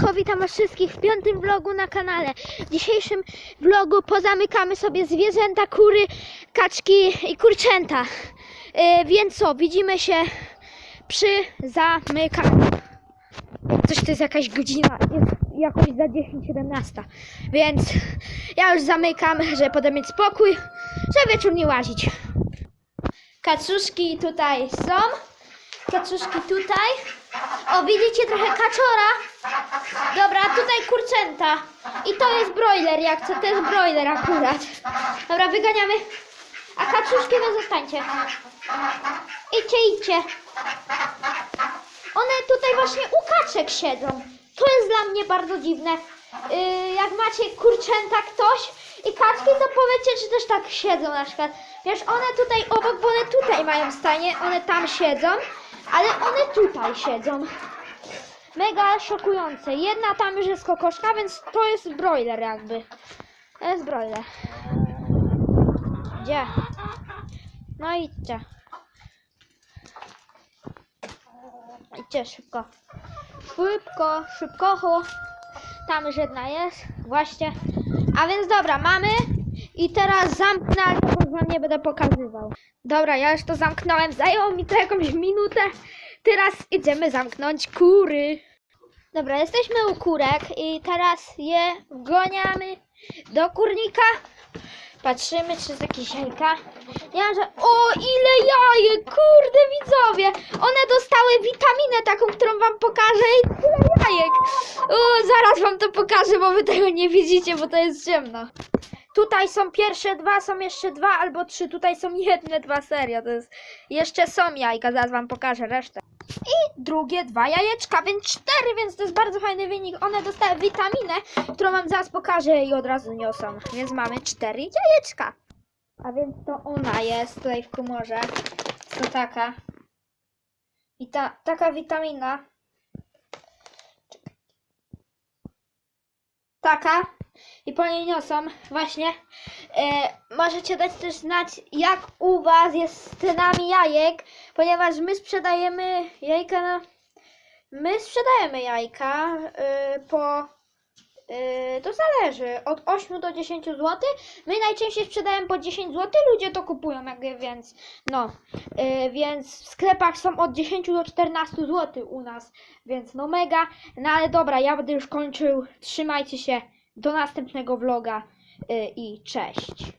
Siemanko, witam was wszystkich w piątym vlogu na kanale. W dzisiejszym vlogu pozamykamy sobie zwierzęta, kury, kaczki i kurczęta. Yy, więc co, widzimy się przy zamykaniu. Coś to jest jakaś godzina, jest jakoś za 10-17. Więc ja już zamykam, żeby potem mieć spokój, żeby wieczór nie łazić. Kaczuszki tutaj są. Kaczuszki tutaj. O, widzicie trochę kaczora. Dobra, tutaj kurczęta. I to jest broiler, jak co, to jest broiler akurat. Dobra, wyganiamy. A kaczuszki wy zostańcie. Idźcie, idźcie. One tutaj właśnie u kaczek siedzą. To jest dla mnie bardzo dziwne. Yy, jak macie kurczęta ktoś i kaczki, to powiedzcie, czy też tak siedzą na przykład. Wiesz, one tutaj obok, bo one tutaj mają stanie, one tam siedzą, ale one tutaj siedzą. Mega szokujące. Jedna tam już jest kokoszka, więc to jest broiler jakby. To jest broiler. Gdzie? No idźcie. Idźcie szybko. Szybko, szybko. Tam już jedna jest. Właśnie. A więc dobra, mamy. I teraz zamknę, ale to wam nie będę pokazywał. Dobra, ja już to zamknąłem. Zajęło mi to jakąś minutę. Teraz idziemy zamknąć kury. Dobra, jesteśmy u kurek i teraz je wgoniamy do kurnika. Patrzymy, czy jest jakieś jajka. Ja, że... O, ile jajek! Kurde, widzowie! One dostały witaminę taką, którą wam pokażę i tyle jajek. O, zaraz wam to pokażę, bo wy tego nie widzicie, bo to jest ciemno. Tutaj są pierwsze dwa, są jeszcze dwa albo trzy. Tutaj są jedne dwa, serio. To jest... Jeszcze są jajka, zaraz wam pokażę resztę. I drugie dwa jajeczka, więc cztery, więc to jest bardzo fajny wynik. One dostały witaminę, którą wam zaraz pokażę i od razu niosą. Więc mamy cztery jajeczka. A więc to ona jest tutaj w komorze. To taka. I ta, taka witamina. Taka. I po niej niosą właśnie. E, możecie dać też znać, jak u Was jest z cenami jajek, ponieważ my sprzedajemy jajka na... My sprzedajemy jajka y, po... y, to zależy, od 8 do 10 zł. My najczęściej sprzedajemy po 10 zł, ludzie to kupują, jakby, więc no. więc w sklepach są od 10 do 14 zł u nas, więc no mega. No ale dobra, ja będę już kończył. Trzymajcie się do następnego vloga y, i cześć.